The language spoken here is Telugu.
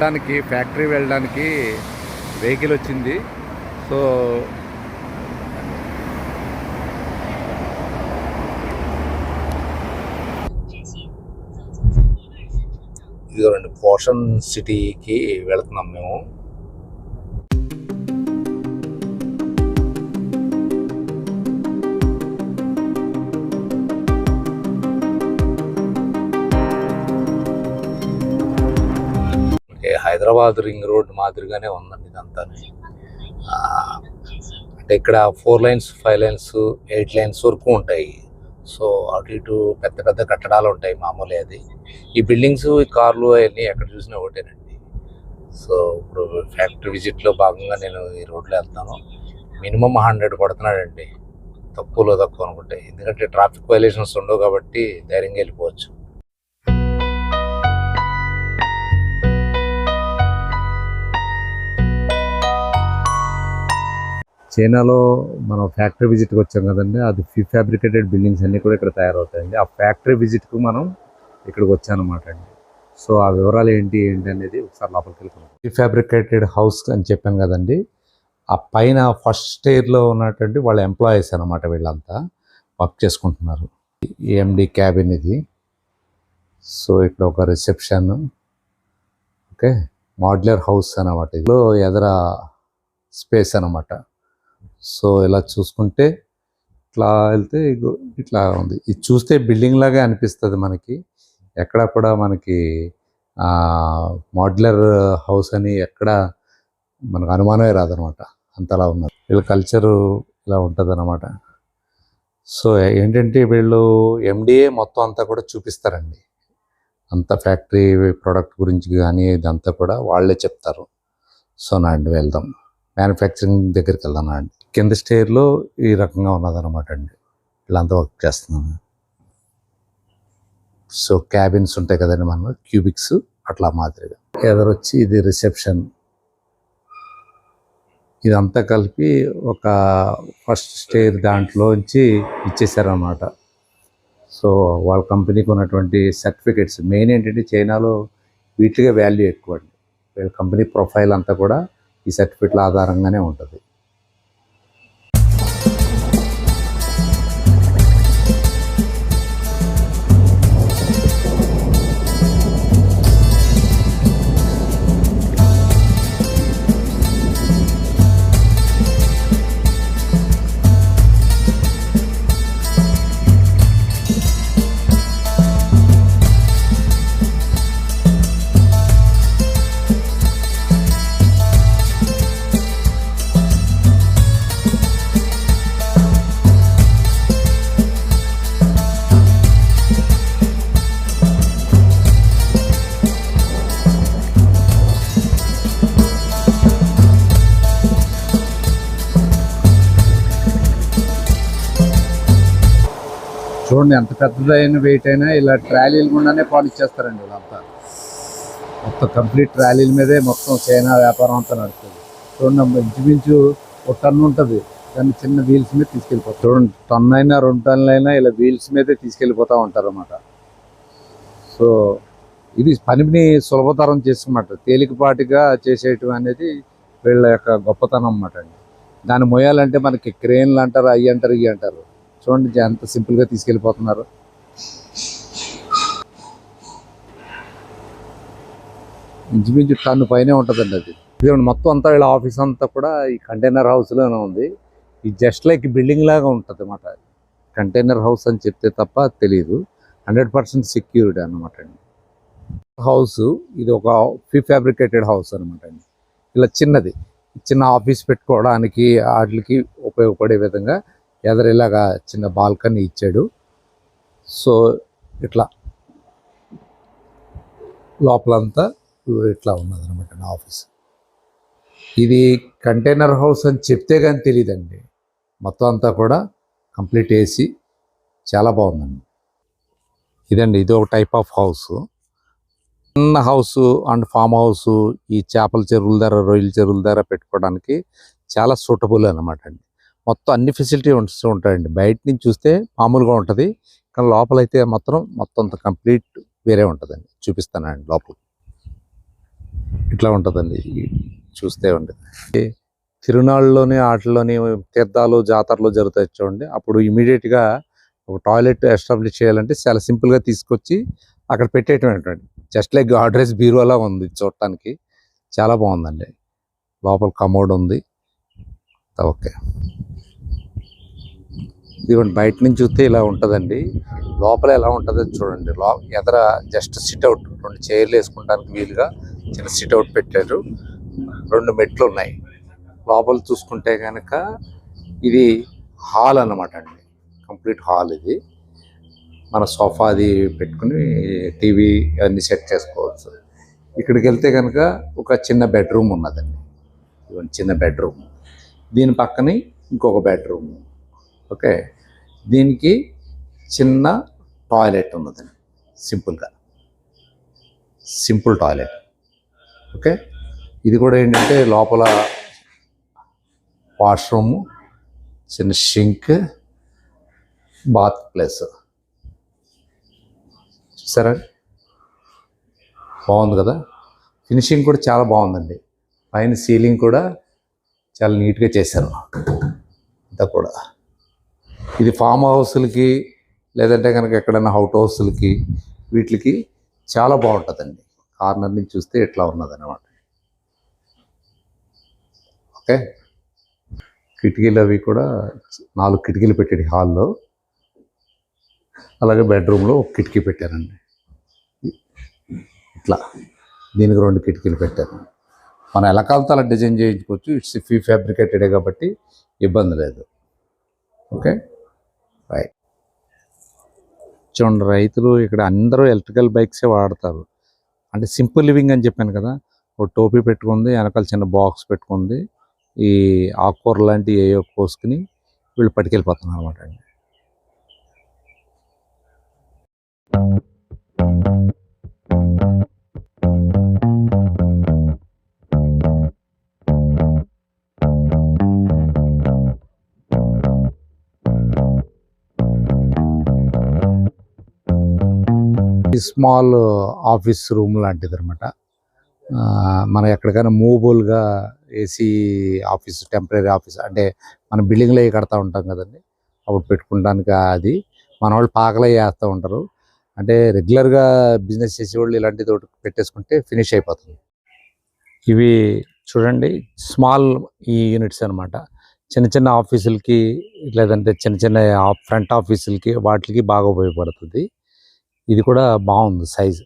వెళ్ళడానికి ఫ్యాక్టరీ వెళ్ళడానికి వెహికల్ వచ్చింది. సో ఇదిగోండి పోషన్ సిటీకి వెళుతున్నాం మేము. హైదరాబాద్ రింగ్ రోడ్ మాదిరిగానే ఉందండి ఇదంతా. అంటే ఇక్కడ four lines five lines eight lines వరకు ఉంటాయి. సో అటు ఇటు పెద్ద పెద్ద కట్టడాలు ఉంటాయి మామూలే అది. ఈ బిల్డింగ్స్ ఈ కార్లు అవన్నీ ఎక్కడ చూసినా ఒకటేనండి. సో ఇప్పుడు ఫ్యాక్టరీ విజిట్లో భాగంగా నేను ఈ రోడ్లో వెళ్తాను. మినిమం హండ్రెడ్ కొడుతున్నాడండి తక్కువలో తక్కువ అనుకుంటే. ఎందుకంటే ట్రాఫిక్ వైలేషన్స్ ఉండవు కాబట్టి ధైర్యంగా వెళ్ళిపోవచ్చు. చైనాలో మనం ఫ్యాక్టరీ విజిట్కి వచ్చాం కదండి అది ఫీ ఫ్యాబ్రికేటెడ్ బిల్డింగ్స్ అన్నీ కూడా ఇక్కడ తయారవుతాయండి. ఆ ఫ్యాక్టరీ విజిట్కు మనం ఇక్కడికి వచ్చానమాట అండి. సో ఆ వివరాలు ఏంటి ఏంటి అనేది ఒకసారి లోపలికి వెళ్తున్నాం ఫీ ఫ్యాబ్రికేటెడ్ హౌస్ అని చెప్పాను కదండి ఆ పైన ఫస్ట్ ఇయర్లో ఉన్నటువంటి వాళ్ళ ఎంప్లాయీస్ అనమాట వీళ్ళంతా వర్క్ చేసుకుంటున్నారు. ఏఎండి క్యాబిన్ ఇది. సో ఇక్కడ ఒక రిసెప్షన్ ఓకే మాడ్యులర్ హౌస్ అనమాట ఇదిలో ఎదర స్పేస్ అనమాట సో ఇలా చూసుకుంటే ఇట్లా వెళ్తే ఇట్లా ఉంది. ఇది చూస్తే బిల్డింగ్ లాగే అనిపిస్తుంది మనకి. ఎక్కడ కూడా మనకి మాడ్యులర్ హౌస్ అని ఎక్కడ మనకు అనుమానమే రాదనమాట. అంతలా ఉన్నారు వీళ్ళ కల్చరు ఇలా ఉంటుంది అనమాట సో ఏంటంటే వీళ్ళు ఎండిఏ మొత్తం అంతా కూడా చూపిస్తారండి. అంత ఫ్యాక్టరీ ప్రోడక్ట్ గురించి కానీ ఇదంతా కూడా వాళ్ళే చెప్తారు. సో నా అండి వెళ్దాం. మ్యానుఫ్యాక్చరింగ్ దగ్గరికి వెళ్దాం నాండి కింద స్టేర్లో ఈ రకంగా ఉన్నదన్నమాట అండి. వీళ్ళంతా వర్క్ చేస్తున్నాను. సో క్యాబిన్స్ ఉంటాయి కదండి మనం క్యూబిక్స్ అట్లా మాదిరిగా. ఎదరొచ్చి ఇది రిసెప్షన్ ఇదంతా కలిపి ఒక ఫస్ట్ స్టేర్ దాంట్లోంచి ఇచ్చేసారనమాట సో వాళ్ళ కంపెనీకి ఉన్నటువంటి సర్టిఫికేట్స్. మెయిన్ ఏంటంటే చైనాలో వీటికే వాల్యూ ఎక్కువ అండి వీళ్ళ కంపెనీ ప్రొఫైల్ అంతా కూడా ఈ సర్టిఫికేట్ల ఆధారంగానే ఉంటుంది. చూడండి ఎంత పెద్దదైన వెయిట్ అయినా ఇలా ట్రాలీల గుండానే పాలిచ్చేస్తారండి వీళ్ళంతా. మొత్తం కంప్లీట్ ట్రాలీల మీదే మొత్తం చైనా వ్యాపారం అంతా నడుస్తుంది. చూడండి ఇంచుమించు ఒక టన్ను ఉంటుంది. దాన్ని చిన్న వీల్స్ మీద తీసుకెళ్ళిపోతారు చూడండి టన్ను అయినా రెండు టన్నులు అయినా ఇలా వీల్స్ మీదే తీసుకెళ్ళిపోతూ ఉంటారు అన్నమాట సో ఇది పనిని సులభతరం చేసుకున్నమాట తేలికపాటిగా చేసేయటం అనేది వీళ్ళ యొక్క గొప్పతనం అన్నమాట అండి. దాన్ని మోయాలంటే మనకి క్రేన్లు అంటారు అవి అంటారు ఇవి అంటారు. చూడండి ఎంత సింపుల్గా తీసుకెళ్ళిపోతున్నారు. ఇంచుమించు టన్ను పైనే ఉంటుందండి అది. ఇదిగోండి మొత్తం అంతా ఇలా ఆఫీస్ అంతా కూడా ఈ కంటైనర్ హౌస్లోనే ఉంది. ఈ జస్ట్ లైక్ బిల్డింగ్ లాగా ఉంటుంది అన్నమాట కంటైనర్ హౌస్ అని చెప్తే తప్ప తెలియదు హండ్రెడ్ పర్సెంట్ సెక్యూరిటీ అనమాట అండి. హౌస్ ఇది ఒక ఫీ ఫ్యాబ్రికేటెడ్ హౌస్ అనమాట అండి. ఇలా చిన్నది. చిన్న ఆఫీస్ పెట్టుకోవడానికి వాటికి ఉపయోగపడే విధంగా ఎదరిలాగా చిన్న బాల్కనీ ఇచ్చాడు. సో ఇట్లా. లోపలంతా ఇట్లా ఉన్నది అనమాట నా ఆఫీస్. ఇది కంటైనర్ హౌస్ అని చెప్తే కానీ తెలియదండి మొత్తం అంతా కూడా కంప్లీట్ వేసి చాలా బాగుందండి. ఇదండి ఇది ఒక టైప్ ఆఫ్ హౌస్. చిన్న హౌస్ అండ్ ఫామ్ హౌస్ ఈ చేపల చెరువుల ధర రొయ్యల చెరువుల ధర పెట్టుకోవడానికి చాలా సూటబుల్ అనమాట అండి. మొత్తం అన్ని ఫెసిలిటీ ఉంటాయండి. బయట నుంచి చూస్తే మామూలుగా ఉంటుంది. కానీ లోపలైతే మాత్రం మొత్తం అంత కంప్లీట్ వేరే ఉంటుందండి. చూపిస్తానండి లోపల. ఇట్లా ఉంటుందండి. చూస్తే ఉంటుంది. తిరునాళ్ళలోని ఆటల్లోని తీర్థాలు జాతరలు జరుగుతాయి చూడండి. అప్పుడు ఇమీడియట్గా ఒక టాయిలెట్ ఎస్టాబ్లిష్ చేయాలంటే చాలా సింపుల్గా తీసుకొచ్చి అక్కడ పెట్టేటటువంటి జస్ట్ లైక్ గాడ్రేజ్ బీరువాలా ఉంది చూడటానికి. చాలా బాగుందండి. లోపల కమోడ్ ఉంది. ఓకే. ఇదిగోండి బయట నుంచి చూస్తే ఇలా ఉంటుందండి. లోపల ఎలా ఉంటుందో చూడండి. లో ఎదర జస్ట్ సిట్అవుట్ రెండు చైర్లు వేసుకుంటానికి వీలుగా చిన్న సిట్అవుట్ పెట్టారు. రెండు మెట్లు ఉన్నాయి. లోపల చూసుకుంటే కనుక ఇది హాల్ అన్నమాట అండి. కంప్లీట్ హాల్ ఇది. మన సోఫా అది పెట్టుకుని టీవీ అన్నీ సెట్ చేసుకోవచ్చు. ఇక్కడికి వెళ్తే కనుక ఒక చిన్న బెడ్రూమ్ ఉన్నదండి. ఇదిగోండి చిన్న బెడ్రూమ్. దీని పక్కనే ఇంకొక బెడ్రూమ్. ఓకే? దీనికి చిన్న టాయిలెట్ ఉన్నదండి సింపుల్గా. Simple toilet. ఓకే? ఇది కూడా ఏంటంటే లోపల వాష్రూము చిన్న షింక్ బాత్ ప్లేస్. సరే? బాగుంది కదా? ఫినిషింగ్ కూడా చాలా బాగుందండి. పైన సీలింగ్ కూడా చాలా నీట్గా చేశారు. అంతా కూడా. ఇది ఫామ్ హౌస్లకి లేదంటే కనుక ఎక్కడైనా హౌట్ హౌస్లకి వీటికి చాలా బాగుంటుందండి. కార్నర్ నుంచి చూస్తే ఎట్లా ఉన్నదన్నమాట. ఓకే? కిటికీలు అవి కూడా నాలుగు కిటికీలు పెట్టాడు హాల్లో. అలాగే బెడ్రూమ్లో ఒక కిటికీ పెట్టానండి ఇట్లా. దీనికి రెండు కిటికీలు పెట్టాను మనం ఎలా కావాలితే అలా డిజైన్ చేయించుకోవచ్చు. ఇట్స్ ఫీ ఫ్యాబ్రికేటెడే కాబట్టి ఇబ్బంది లేదు. ఓకే? రైట్ చూడండి రైతులు ఇక్కడ అందరూ ఎలక్ట్రికల్ బైక్సే వాడతారు. అంటే సింపుల్ లివింగ్ అని చెప్పాను కదా ఒక టోపీ పెట్టుకుంది వెనకాల చిన్న బాక్స్ పెట్టుకుంది ఈ ఆకుకూర లాంటివి ఏయో కోసుకుని వీళ్ళు పట్టుకెళ్ళిపోతున్నారు అనమాట అండి. స్మాల్ ఆఫీస్ రూమ్ లాంటిది అనమాట మనం ఎక్కడికైనా మూవబుల్గా ఏసీ ఆఫీస్ టెంపరీ ఆఫీస్ అంటే మన బిల్డింగ్లో కడతా ఉంటాం కదండి. అప్పుడు పెట్టుకోవడానికి అది. మన వాళ్ళు పాకలే చేస్తూ ఉంటారు. అంటే రెగ్యులర్గా బిజినెస్ చేసేవాళ్ళు ఇలాంటిది ఒకటి పెట్టేసుకుంటే ఫినిష్ అయిపోతుంది. ఇవి చూడండి స్మాల్ ఈ యూనిట్స్ అన్నమాట. చిన్న చిన్న ఆఫీసులకి లేదంటే చిన్న చిన్న ఫ్రంట్ ఆఫీసులకి వాటికి బాగా ఉపయోగపడుతుంది. ఇది కూడా బాగుంది సైజు.